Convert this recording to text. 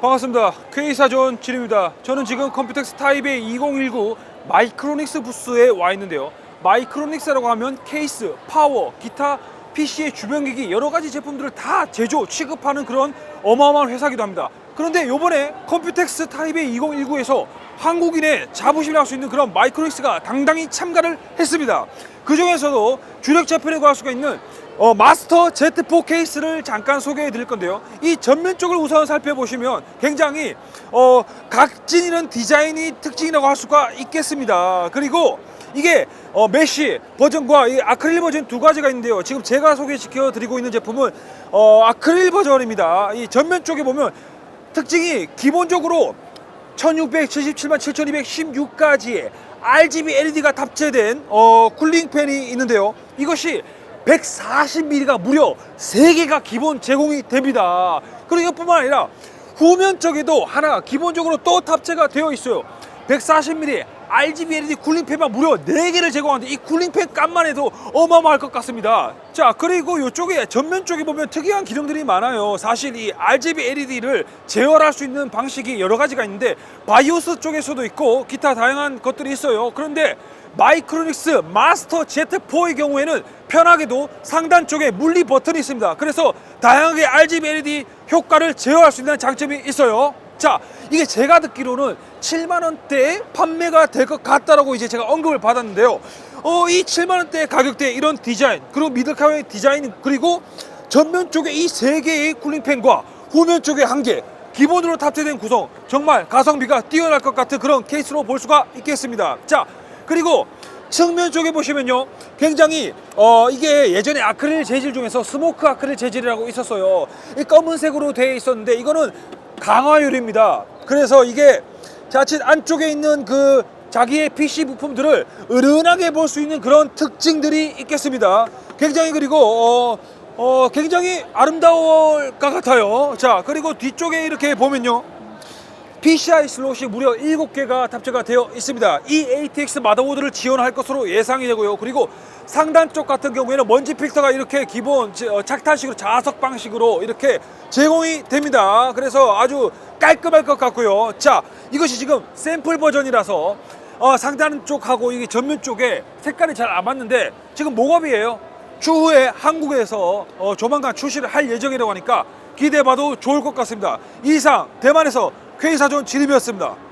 반갑습니다. K사전 진입니다. 저는 지금 컴퓨텍스 타입의 2019 마이크로닉스 부스에 와 있는데요. 마이크로닉스라고 하면 케이스, 파워, 기타, PC의 주변기기 여러 가지 제품들을 다 제조, 취급하는 그런 어마어마한 회사기도 합니다. 그런데 요번에 컴퓨텍스 타입의 2019에서 한국인의 자부심을 할 수 있는 그런 마이크로닉스가 당당히 참가를 했습니다. 그 중에서도 주력 제품이라고 할 수가 있는 어, 마스터 Z4 케이스를 잠깐 소개해 드릴 건데요. 이 전면 쪽을 우선 살펴보시면 굉장히 어, 각진 이런 디자인이 특징이라고 할 수가 있겠습니다. 그리고 이게 어, 메쉬 버전과 이 아크릴 버전 두 가지가 있는데요. 지금 제가 소개시켜 드리고 있는 제품은 어, 아크릴 버전입니다. 이 전면 쪽에 보면 특징이 기본적으로 1677만 7216가지의 RGB LED가 탑재된 어, 쿨링 팬이 있는데요. 이것이 140mm가 무려 3개가 기본 제공이 됩니다. 그리고 이것뿐만 아니라 후면 쪽에도 하나 기본적으로 또 탑재가 되어 있어요. 140mm RGB LED 쿨링팬만 무려 4개를 제공하는데 이 쿨링팬 값만 해도 어마어마할 것 같습니다. 자, 그리고 이쪽에 전면 쪽에 보면 특이한 기능들이 많아요. 사실 이 RGB LED를 제어할 수 있는 방식이 여러 가지가 있는데 바이오스 쪽에서도 있고 기타 다양한 것들이 있어요. 그런데 마이크로닉스 마스터 Z4의 경우에는 편하게도 상단 쪽에 물리 버튼이 있습니다. 그래서 다양하게 RGB LED 효과를 제어할 수 있는 장점이 있어요. 자, 이게 제가 듣기로는 7만 원대에 판매가 될 것 같다라고 이제 제가 언급을 받았는데요. 어, 이 7만 원대 가격대에 이런 디자인, 그리고 미들카의 디자인, 그리고 전면 쪽에 이 세 개의 쿨링팬과 후면 쪽에 한 개, 기본으로 탑재된 구성, 정말 가성비가 뛰어날 것 같은 그런 케이스로 볼 수가 있겠습니다. 자, 그리고 측면 쪽에 보시면요 굉장히 어 이게 예전에 아크릴 재질 중에서 스모크 아크릴 재질이라고 있었어요 이 검은색으로 되어 있었는데 이거는 강화유리입니다. 그래서 이게 자칫 안쪽에 있는 그 자기의 PC 부품들을 은은하게 볼 수 있는 그런 특징들이 있겠습니다. 굉장히 그리고 어, 어 굉장히 아름다울 것 같아요. 자 그리고 뒤쪽에 이렇게 보면요 PCI 슬롯이 무려 7개가 탑재가 되어 있습니다. 이 ATX 마더보드를 지원할 것으로 예상이 되고요. 그리고 상단 쪽 같은 경우에는 먼지 필터가 이렇게 기본 지- 어, 착탄식으로 자석 방식으로 이렇게 제공이 됩니다. 그래서 아주 깔끔할 것 같고요. 자, 이것이 지금 샘플 버전이라서 어, 상단 쪽하고 이게 전면 쪽에 색깔이 잘 안 맞는데 지금 목업이에요. 추후에 한국에서 어, 조만간 출시를 할 예정이라고 하니까 기대해봐도 좋을 것 같습니다. 이상 대만에서 K사전 진입이었습니다.